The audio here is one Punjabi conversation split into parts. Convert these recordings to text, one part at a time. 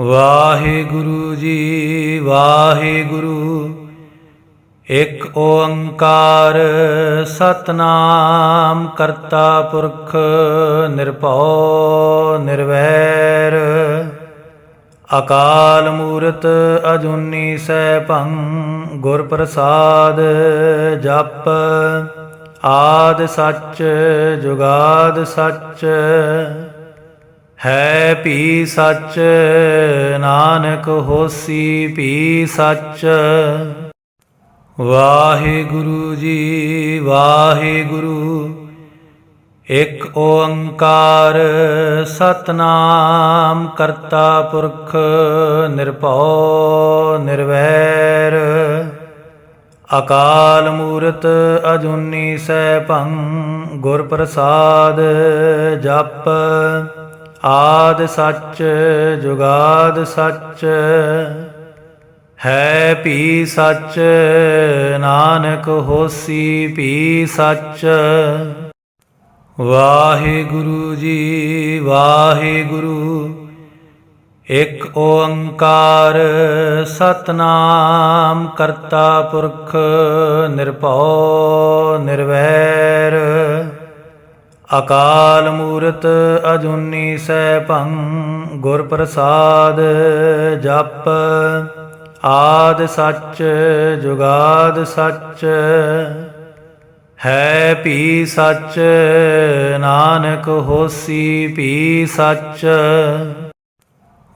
ਵਾਹਿਗੁਰੂ ਜੀ, ਵਾਹਿਗੁਰੂ। ਇੱਕ ਓੰਕਾਰ ਸਤਨਾਮ ਕਰਤਾ ਪੁਰਖ ਨਿਰਭਉ ਨਿਰਵੈਰ। ਅਕਾਲ ਮੂਰਤ ਅਜੂਨੀ ਸੈਭੰ, ਗੁਰ ਪ੍ਰਸਾਦ ਜਪ। ਆਦ ਸੱਚ, ਜੁਗਾਦ ਸੱਚ। ਹੈ ਭੀ ਸੱਚ, ਨਾਨਕ ਹੋਸੀ ਭੀ ਸੱਚ। ਵਾਹਿਗੁਰੂ ਜੀ, ਵਾਹਿਗੁਰੂ, ਇਕ ਓੰਕਾਰ ਸਤਨਾਮ ਕਰਤਾ ਪੁਰਖ ਨਿਰਭਉ ਨਿਰਵੈਰ। ਅਕਾਲ ਮੂਰਤ ਅਜੂਨੀ ਸੈਭੰ ਗੁਰ ਪ੍ਰਸਾਦ ਜਪ। ਆਦ ਸੱਚ, ਜੁਗਾਦ ਸੱਚ, ਹੈ ਭੀ ਸੱਚ, ਨਾਨਕ ਹੋਸੀ ਭੀ ਸੱਚ। ਵਾਹਿਗੁਰੂ ਜੀ, ਵਾਹਿਗੁਰੂ, ਇੱਕ ਓੰਕਾਰ ਸਤਨਾਮ ਕਰਤਾ ਪੁਰਖ, ਨਿਰਭਉ, ਨਿਰਵੈਰ। ਅਕਾਲ ਮੂਰਤ ਅਜੂਨੀ ਸੈਭੰ, ਗੁਰ ਪ੍ਰਸਾਦ ਜਪ, ਆਦ ਸੱਚ, ਜੁਗਾਦ ਸੱਚ। ਹੈ ਭੀ ਸੱਚ, ਨਾਨਕ ਹੋਸੀ ਭੀ ਸੱਚ।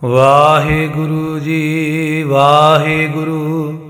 ਵਾਹਿਗੁਰੂ ਜੀ, ਵਾਹਿਗੁਰੂ।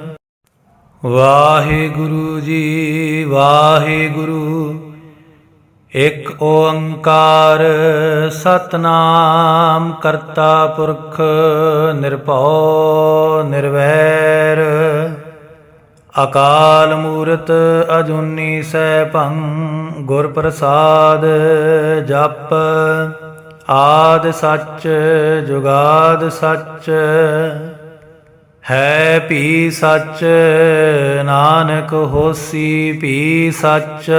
ਵਾਹਿਗੁਰੂ ਜੀ, ਵਾਹਿਗੁਰੂ। ਇੱਕ ਓੰਕਾਰ ਸਤਨਾਮ ਕਰਤਾ ਪੁਰਖ ਨਿਰਭਉ ਨਿਰਵੈਰ। ਅਕਾਲ ਮੂਰਤ ਅਜੂਨੀ ਸੈਭੰ, ਗੁਰ ਪ੍ਰਸਾਦ ਜਪ। ਆਦ ਸੱਚ, ਜੁਗਾਦ ਸੱਚ। ਹੈ ਭੀ ਸੱਚ, ਨਾਨਕ ਹੋਸੀ ਭੀ ਸੱਚ।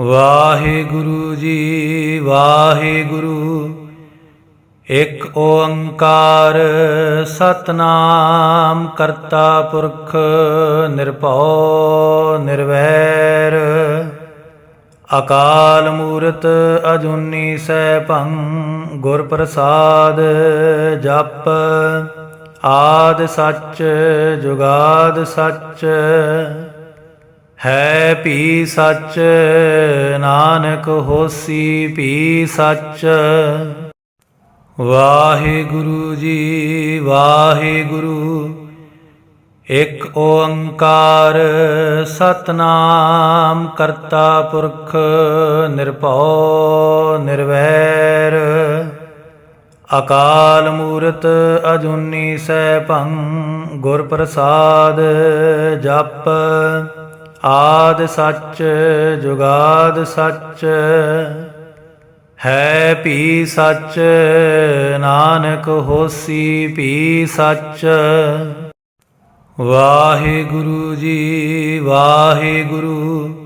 ਵਾਹਿਗੁਰੂ ਜੀ, ਵਾਹਿਗੁਰੂ, ਇਕ ਓੰਕਾਰ ਸਤਨਾਮ ਕਰਤਾ ਪੁਰਖ ਨਿਰਭਉ ਨਿਰਵੈਰ। ਅਕਾਲ ਮੂਰਤ ਅਜੂਨੀ ਸੈਭੰ ਗੁਰ ਪ੍ਰਸਾਦ ਜਪ। ਆਦ ਸੱਚ, ਜੁਗਾਦ ਸੱਚ, ਹੈ ਭੀ ਸੱਚ, ਨਾਨਕ ਹੋਸੀ ਭੀ ਸੱਚ। ਵਾਹਿਗੁਰੂ ਜੀ, ਵਾਹਿਗੁਰੂ, ਇੱਕ ਓੰਕਾਰ ਸਤਨਾਮ ਕਰਤਾ ਪੁਰਖ, ਨਿਰਭਉ, ਨਿਰਵੈਰ। ਅਕਾਲ ਮੂਰਤ ਅਜੂਨੀ ਸੈਭੰ, ਗੁਰ ਪ੍ਰਸਾਦ ਜਪ, ਆਦ ਸੱਚ, ਜੁਗਾਦ ਸੱਚ। ਹੈ ਭੀ ਸੱਚ, ਨਾਨਕ ਹੋਸੀ ਭੀ ਸੱਚ। ਵਾਹਿਗੁਰੂ ਜੀ, ਵਾਹਿਗੁਰੂ।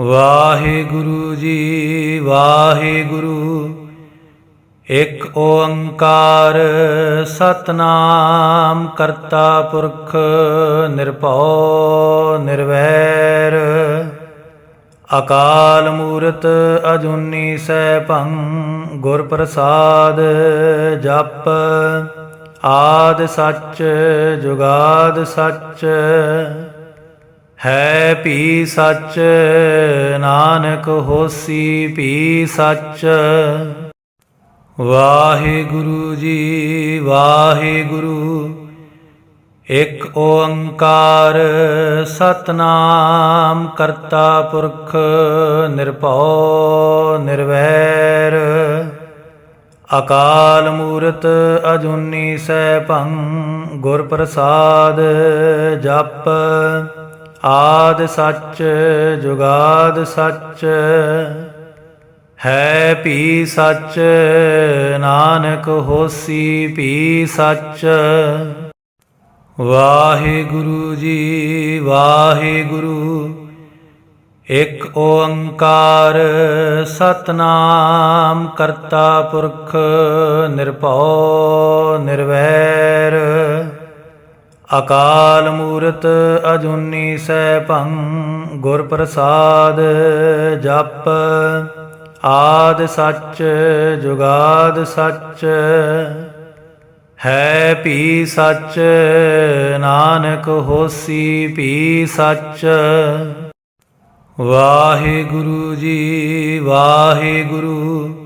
ਵਾਹਿਗੁਰੂ ਜੀ, ਵਾਹਿਗੁਰੂ। ਇੱਕ ਓੰਕਾਰ ਸਤਨਾਮ ਕਰਤਾ ਪੁਰਖ ਨਿਰਭਉ ਨਿਰਵੈਰ। ਅਕਾਲ ਮੂਰਤ ਅਜੂਨੀ ਸੈਭੰ, ਗੁਰ ਪ੍ਰਸਾਦ ਜਪ। ਆਦ ਸੱਚ, ਜੁਗਾਦ ਸੱਚ। ਹੈ ਭੀ ਸੱਚ, ਨਾਨਕ ਹੋਸੀ ਭੀ ਸੱਚ। ਵਾਹਿਗੁਰੂ ਜੀ, ਵਾਹਿਗੁਰੂ, ਇਕ ਓੰਕਾਰ ਸਤਨਾਮ ਕਰਤਾ ਪੁਰਖ ਨਿਰਭਉ ਨਿਰਵੈਰ। ਅਕਾਲ ਮੂਰਤ ਅਜੂਨੀ ਸੈਭੰ ਗੁਰ ਪ੍ਰਸਾਦ ਜਪ। ਆਦ ਸੱਚ, ਜੁਗਾਦ ਸੱਚ, ਹੈ ਭੀ ਸੱਚ, ਨਾਨਕ ਹੋਸੀ ਭੀ ਸੱਚ। ਵਾਹਿਗੁਰੂ ਜੀ, ਵਾਹਿਗੁਰੂ, ਇਕ ਓੰਕਾਰ ਸਤਨਾਮ ਕਰਤਾ ਪੁਰਖ, ਨਿਰਭਉ, ਨਿਰਵੈਰ। ਅਕਾਲ ਮੂਰਤ ਅਜੂਨੀ ਸੈਭੰ, ਗੁਰ ਪ੍ਰਸਾਦ ਜਪ, ਆਦ ਸੱਚ, ਜੁਗਾਦ ਸੱਚ। ਹੈ ਭੀ ਸੱਚ, ਨਾਨਕ ਹੋਸੀ ਭੀ ਸੱਚ। ਵਾਹਿਗੁਰੂ ਜੀ, ਵਾਹਿਗੁਰੂ।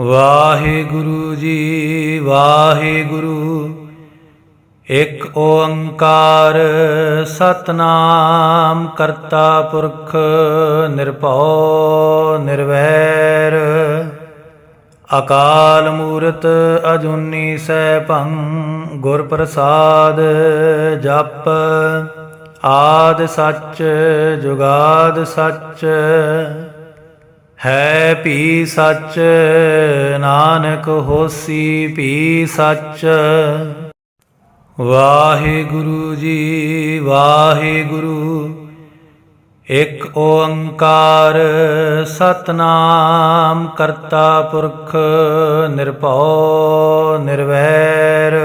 ਵਾਹਿਗੁਰੂ ਜੀ, ਵਾਹਿਗੁਰੂ। ਇੱਕ ਓੰਕਾਰ ਸਤਨਾਮ ਕਰਤਾ ਪੁਰਖ ਨਿਰਭਉ ਨਿਰਵੈਰ। ਅਕਾਲ ਮੂਰਤ ਅਜੂਨੀ ਸੈਭੰ, ਗੁਰ ਪ੍ਰਸਾਦ ਜਪ। ਆਦ ਸੱਚ, ਜੁਗਾਦ ਸੱਚ। ਹੈ ਭੀ ਸੱਚ, ਨਾਨਕ ਹੋਸੀ ਭੀ ਸੱਚ। ਵਾਹਿਗੁਰੂ ਜੀ, ਵਾਹਿਗੁਰੂ, ਇਕ ਓੰਕਾਰ ਸਤਨਾਮ ਕਰਤਾ ਪੁਰਖ ਨਿਰਭਉ ਨਿਰਵੈਰ।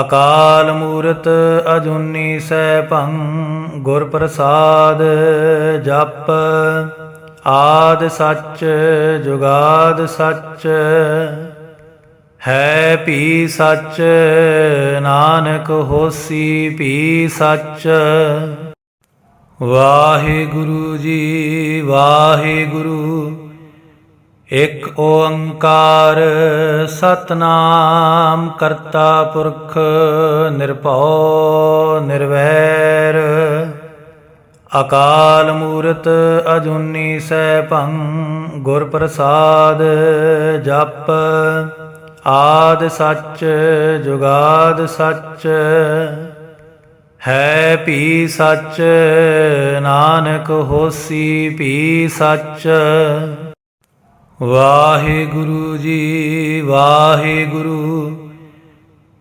ਅਕਾਲ ਮੂਰਤ ਅਜੂਨੀ ਸੈਭੰ ਗੁਰ ਪ੍ਰਸਾਦ ਜਪ। ਆਦ ਸੱਚ, ਜੁਗਾਦ ਸੱਚ, ਹੈ ਭੀ ਸੱਚ, ਨਾਨਕ ਹੋਸੀ ਭੀ ਸੱਚ। ਵਾਹਿਗੁਰੂ ਜੀ, ਵਾਹਿਗੁਰੂ, ਇਕ ਓੰਕਾਰ ਸਤਨਾਮ ਕਰਤਾ ਪੁਰਖ, ਨਿਰਭਉ, ਨਿਰਵੈਰ। ਅਕਾਲ ਮੂਰਤ ਅਜੂਨੀ ਸੈਭੰ, ਗੁਰ ਪ੍ਰਸਾਦ ਜਪ, ਆਦ ਸੱਚ, ਜੁਗਾਦ ਸੱਚ। ਹੈ ਭੀ ਸੱਚ, ਨਾਨਕ ਹੋਸੀ ਭੀ ਸੱਚ। ਵਾਹਿਗੁਰੂ ਜੀ, ਵਾਹਿਗੁਰੂ।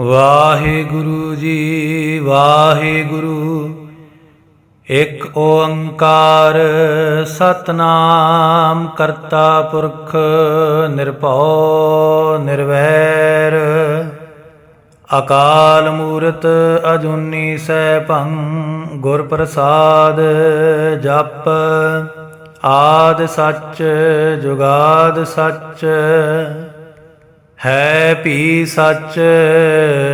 ਵਾਹਿਗੁਰੂ ਜੀ, ਵਾਹਿਗੁਰੂ। ਇੱਕ ਓੰਕਾਰ ਸਤਨਾਮ ਕਰਤਾ ਪੁਰਖ ਨਿਰਭਉ ਨਿਰਵੈਰ। ਅਕਾਲ ਮੂਰਤ ਅਜੂਨੀ ਸੈਭੰ, ਗੁਰ ਪ੍ਰਸਾਦ ਜਪ। ਆਦ ਸੱਚ, ਜੁਗਾਦ ਸੱਚ। ਹੈ ਭੀ ਸੱਚ,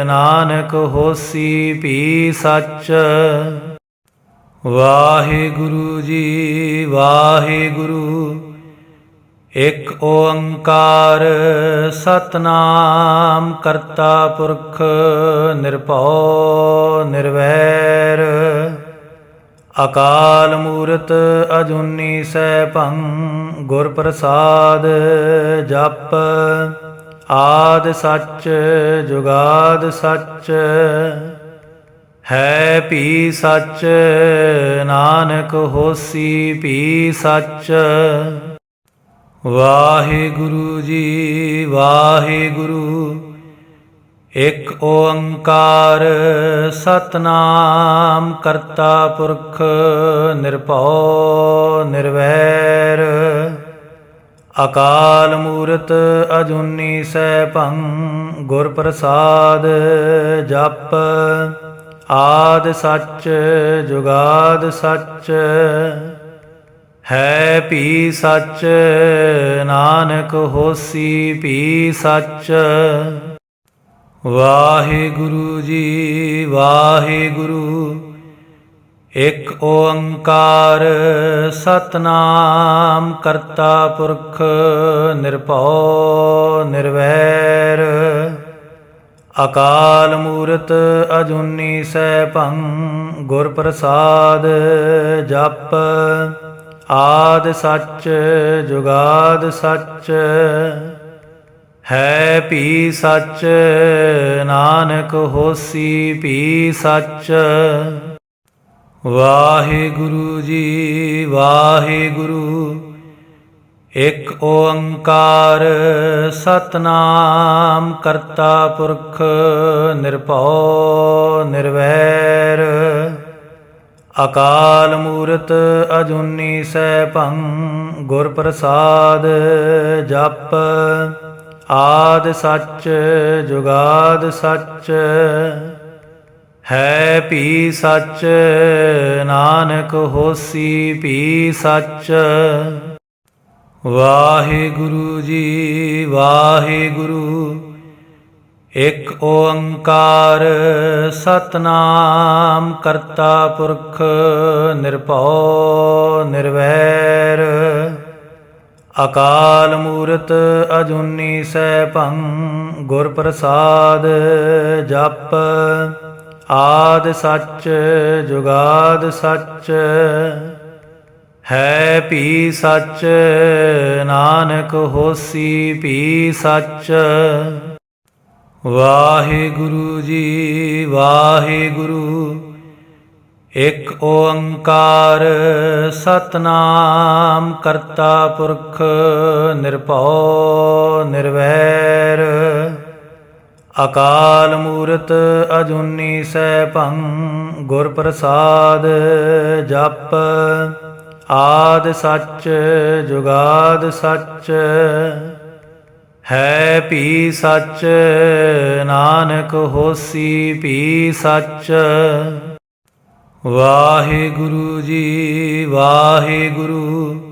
ਨਾਨਕ ਹੋਸੀ ਭੀ ਸੱਚ। ਵਾਹਿਗੁਰੂ ਜੀ, ਵਾਹਿਗੁਰੂ, ਇਕ ਓੰਕਾਰ ਸਤਨਾਮ ਕਰਤਾ ਪੁਰਖ ਨਿਰਭਉ ਨਿਰਵੈਰ। ਅਕਾਲ ਮੂਰਤ ਅਜੂਨੀ ਸੈਭੰ ਗੁਰ ਪ੍ਰਸਾਦ ਜਪ। ਆਦ ਸੱਚ, ਜੁਗਾਦ ਸੱਚ, ਹੈ ਭੀ ਸੱਚ, ਨਾਨਕ ਹੋਸੀ ਭੀ ਸੱਚ। ਵਾਹਿਗੁਰੂ ਜੀ, ਵਾਹਿਗੁਰੂ, ਇਕ ਓੰਕਾਰ ਸਤਨਾਮ ਕਰਤਾ ਪੁਰਖ, ਨਿਰਭਉ, ਨਿਰਵੈਰ। ਅਕਾਲ ਮੂਰਤ ਅਜੂਨੀ ਸੈਭੰ, ਗੁਰ ਪ੍ਰਸਾਦ ਜਪ, ਆਦ ਸੱਚ, ਜੁਗਾਦ ਸੱਚ। ਹੈ ਭੀ ਸੱਚ, ਨਾਨਕ ਹੋਸੀ ਭੀ ਸੱਚ। ਵਾਹਿਗੁਰੂ ਜੀ, ਵਾਹਿਗੁਰੂ। ਇਕ ਓੰਕਾਰ ਸਤਨਾਮ ਕਰਤਾ ਪੁਰਖ ਨਿਰਭਉ ਨਿਰਵੈਰ। ਅਕਾਲ ਮੂਰਤ ਅਜੂਨੀ ਸੈਭੰ ਗੁਰ ਪ੍ਰਸਾਦ ਜਪ, ਆਦ ਸੱਚ ਜੁਗਾਦ ਸੱਚ। ਹੈ ਭੀ ਸੱਚ, ਨਾਨਕ ਹੋਸੀ ਭੀ ਸੱਚ। ਵਾਹਿਗੁਰੂ ਜੀ, ਵਾਹਿਗੁਰੂ। ਇੱਕ ਓੰਕਾਰ ਸਤਨਾਮ ਕਰਤਾ ਪੁਰਖ ਨਿਰਭਉ ਨਿਰਵੈਰ। ਅਕਾਲ ਮੂਰਤ ਅਜੂਨੀ ਸੈਭੰ, ਗੁਰ ਪ੍ਰਸਾਦ ਜਪ। ਆਦ ਸੱਚ, ਜੁਗਾਦ ਸੱਚ। ਹੈ ਭੀ ਸੱਚ, ਨਾਨਕ ਹੋਸੀ ਭੀ ਸੱਚ। ਵਾਹਿਗੁਰੂ ਜੀ, ਵਾਹਿਗੁਰੂ, ਇਕ ਓੰਕਾਰ ਸਤਨਾਮ ਕਰਤਾ ਪੁਰਖ ਨਿਰਭਉ ਨਿਰਵੈਰ। ਅਕਾਲ ਮੂਰਤ ਅਜੂਨੀ ਸੈਭੰ ਗੁਰ ਪ੍ਰਸਾਦ ਜਪ। ਆਦ ਸੱਚ, ਜੁਗਾਦ ਸੱਚ, ਹੈ ਭੀ ਸੱਚ, ਨਾਨਕ ਹੋਸੀ ਭੀ ਸੱਚ। ਵਾਹਿਗੁਰੂ ਜੀ, ਵਾਹਿਗੁਰੂ, ਇਕ ਓੰਕਾਰ ਸਤਨਾਮ ਕਰਤਾ ਪੁਰਖ, ਨਿਰਭਉ, ਨਿਰਵੈਰ। ਅਕਾਲ ਮੂਰਤ ਅਜੂਨੀ ਸੈਭੰ, ਗੁਰ ਪ੍ਰਸਾਦ ਜਪ। ਆਦ ਸੱਚ, ਜੁਗਾਦ ਸੱਚ। ਹੈ ਭੀ ਸੱਚ, ਨਾਨਕ ਹੋਸੀ ਭੀ ਸੱਚ। ਵਾਹਿਗੁਰੂ ਜੀ, ਵਾਹਿਗੁਰੂ।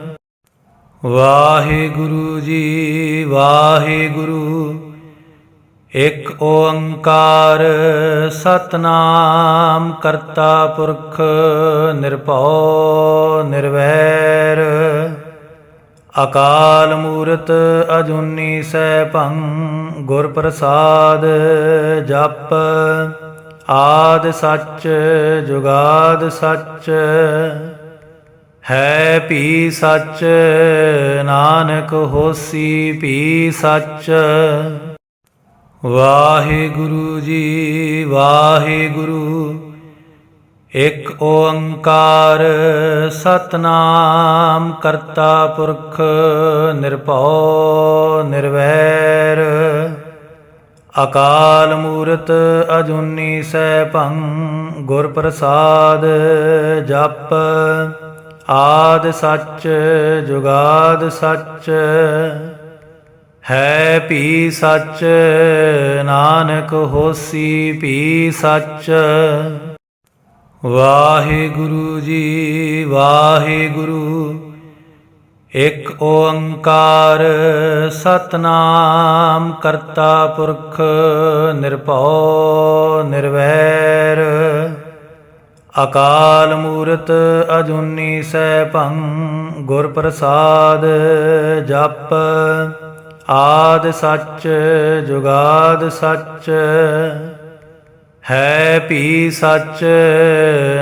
ਵਾਹਿਗੁਰੂ ਜੀ, ਵਾਹਿਗੁਰੂ। ਇੱਕ ਓੰਕਾਰ ਸਤਨਾਮ ਕਰਤਾ ਪੁਰਖ ਨਿਰਭਉ ਨਿਰਵੈਰ। ਅਕਾਲ ਮੂਰਤ ਅਜੂਨੀ ਸੈਭੰ, ਗੁਰ ਪ੍ਰਸਾਦ ਜਪ। ਆਦ ਸੱਚ, ਜੁਗਾਦ ਸੱਚ। ਹੈ ਭੀ ਸੱਚ, ਨਾਨਕ ਹੋਸੀ ਭੀ ਸੱਚ। ਵਾਹਿਗੁਰੂ ਜੀ, ਵਾਹਿਗੁਰੂ, ਇਕ ਓੰਕਾਰ ਸਤਨਾਮ ਕਰਤਾ ਪੁਰਖ ਨਿਰਭਉ ਨਿਰਵੈਰ। ਅਕਾਲ ਮੂਰਤ ਅਜੂਨੀ ਸੈਭੰ ਗੁਰ ਪ੍ਰਸਾਦ ਜਪ। ਆਦ ਸੱਚ, ਜੁਗਾਦ ਸੱਚ, ਹੈ ਭੀ ਸੱਚ, ਨਾਨਕ ਹੋਸੀ ਭੀ ਸੱਚ। ਵਾਹਿਗੁਰੂ ਜੀ, ਵਾਹਿਗੁਰੂ, ਇਕ ਓੰਕਾਰ ਸਤਨਾਮ ਕਰਤਾ ਪੁਰਖ, ਨਿਰਭਉ, ਨਿਰਵੈਰ। ਅਕਾਲ ਮੂਰਤ ਅਜੂਨੀ ਸੈਭੰ, ਗੁਰ ਪ੍ਰਸਾਦ ਜਪ, ਆਦ ਸੱਚ, ਜੁਗਾਦ ਸੱਚ। ਹੈ ਭੀ ਸੱਚ,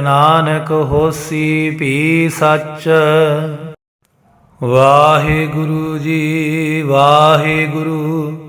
ਨਾਨਕ ਹੋਸੀ ਭੀ ਸੱਚ। ਵਾਹਿਗੁਰੂ ਜੀ, ਵਾਹਿਗੁਰੂ।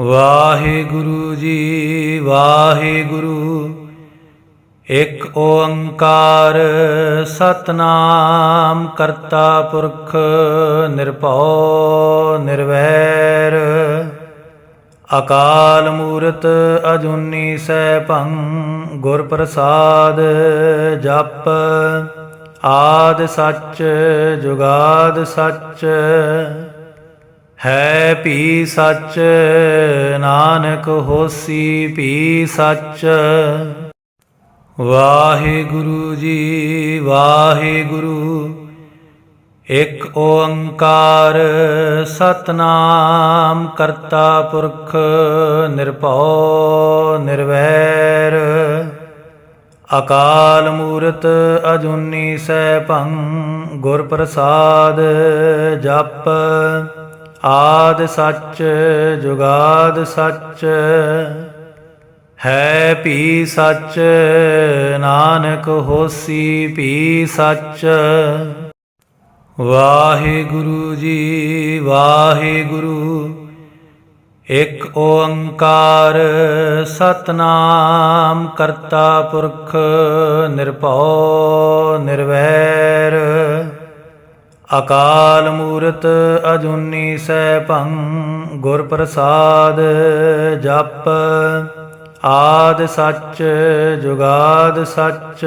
ਵਾਹਿਗੁਰੂ ਜੀ, ਵਾਹਿਗੁਰੂ। ਇੱਕ ਓੰਕਾਰ ਸਤਨਾਮ ਕਰਤਾ ਪੁਰਖ ਨਿਰਭਉ ਨਿਰਵੈਰ। ਅਕਾਲ ਮੂਰਤ ਅਜੂਨੀ ਸੈਭੰ, ਗੁਰ ਪ੍ਰਸਾਦ ਜਪ। ਆਦ ਸੱਚ, ਜੁਗਾਦ ਸੱਚ। ਹੈ ਭੀ ਸੱਚ, ਨਾਨਕ ਹੋਸੀ ਭੀ ਸੱਚ। ਵਾਹਿਗੁਰੂ ਜੀ, ਵਾਹਿਗੁਰੂ, ਇਕ ਓੰਕਾਰ ਸਤਨਾਮ ਕਰਤਾ ਪੁਰਖ ਨਿਰਭਉ ਨਿਰਵੈਰ। ਅਕਾਲ ਮੂਰਤ ਅਜੂਨੀ ਸੈਭੰ ਗੁਰ ਪ੍ਰਸਾਦ ਜਪ। ਆਦ ਸੱਚ, ਜੁਗਾਦ ਸੱਚ, ਹੈ ਭੀ ਸੱਚ, ਨਾਨਕ ਹੋਸੀ ਭੀ ਸੱਚ। ਵਾਹਿਗੁਰੂ ਜੀ, ਵਾਹਿਗੁਰੂ, ਇਕ ਓੰਕਾਰ ਸਤਨਾਮ ਕਰਤਾ ਪੁਰਖ ਨਿਰਭਉ ਨਿਰਵੈਰ ਅਕਾਲ ਮੂਰਤ ਅਜੂਨੀ ਸੈਭੰ, ਗੁਰ ਪ੍ਰਸਾਦ ਜਪ। ਆਦ ਸੱਚ, ਜੁਗਾਦ ਸੱਚ।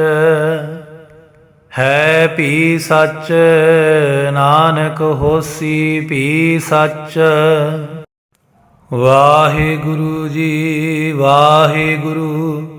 ਹੈ ਭੀ ਸੱਚ, ਨਾਨਕ ਹੋਸੀ ਭੀ ਸੱਚ। ਵਾਹਿਗੁਰੂ ਜੀ, ਵਾਹਿਗੁਰੂ।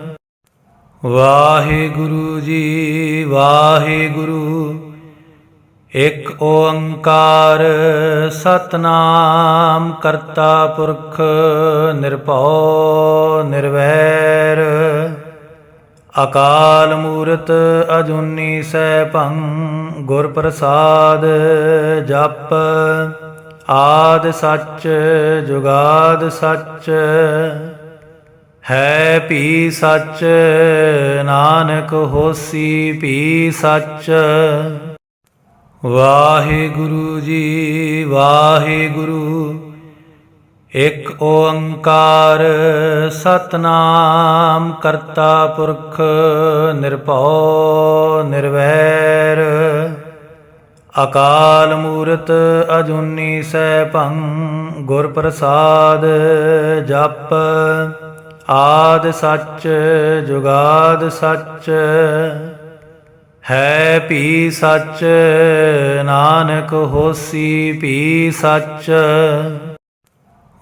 ਵਾਹਿਗੁਰੂ ਜੀ, ਵਾਹਿਗੁਰੂ। ਇੱਕ ਓੰਕਾਰ ਸਤਨਾਮ ਕਰਤਾ ਪੁਰਖ ਨਿਰਭਉ ਨਿਰਵੈਰ। ਅਕਾਲ ਮੂਰਤ ਅਜੂਨੀ ਸੈਭੰ, ਗੁਰ ਪ੍ਰਸਾਦ ਜਪ। ਆਦ ਸੱਚ, ਜੁਗਾਦ ਸੱਚ। ਹੈ ਭੀ ਸੱਚ, ਨਾਨਕ ਹੋਸੀ ਭੀ ਸੱਚ। ਵਾਹਿਗੁਰੂ ਜੀ, ਵਾਹਿਗੁਰੂ, ਇਕ ਓੰਕਾਰ ਸਤਨਾਮ ਕਰਤਾ ਪੁਰਖ ਨਿਰਭਉ ਨਿਰਵੈਰ। ਅਕਾਲ ਮੂਰਤ ਅਜੂਨੀ ਸੈਭੰ ਗੁਰ ਪ੍ਰਸਾਦ ਜਪ। ਆਦ ਸੱਚ, ਜੁਗਾਦ ਸੱਚ, ਹੈ ਭੀ ਸੱਚ, ਨਾਨਕ ਹੋਸੀ ਭੀ ਸੱਚ।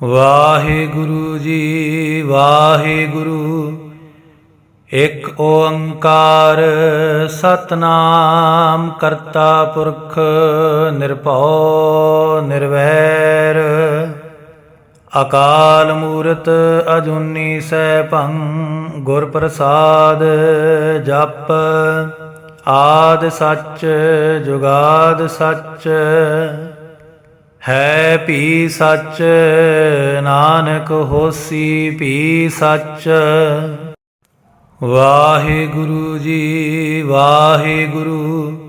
ਵਾਹਿਗੁਰੂ ਜੀ, ਵਾਹਿਗੁਰੂ, ਇਕ ਓੰਕਾਰ ਸਤਨਾਮ ਕਰਤਾ ਪੁਰਖ, ਨਿਰਭਉ, ਨਿਰਵੈਰ। ਅਕਾਲ ਮੂਰਤ ਅਜੂਨੀ ਸੈਭੰ, ਗੁਰ ਪ੍ਰਸਾਦ ਜਪ, ਆਦ ਸੱਚ, ਜੁਗਾਦ ਸੱਚ। ਹੈ ਭੀ ਸੱਚ, ਨਾਨਕ ਹੋਸੀ ਭੀ ਸੱਚ। ਵਾਹਿਗੁਰੂ ਜੀ, ਵਾਹਿਗੁਰੂ।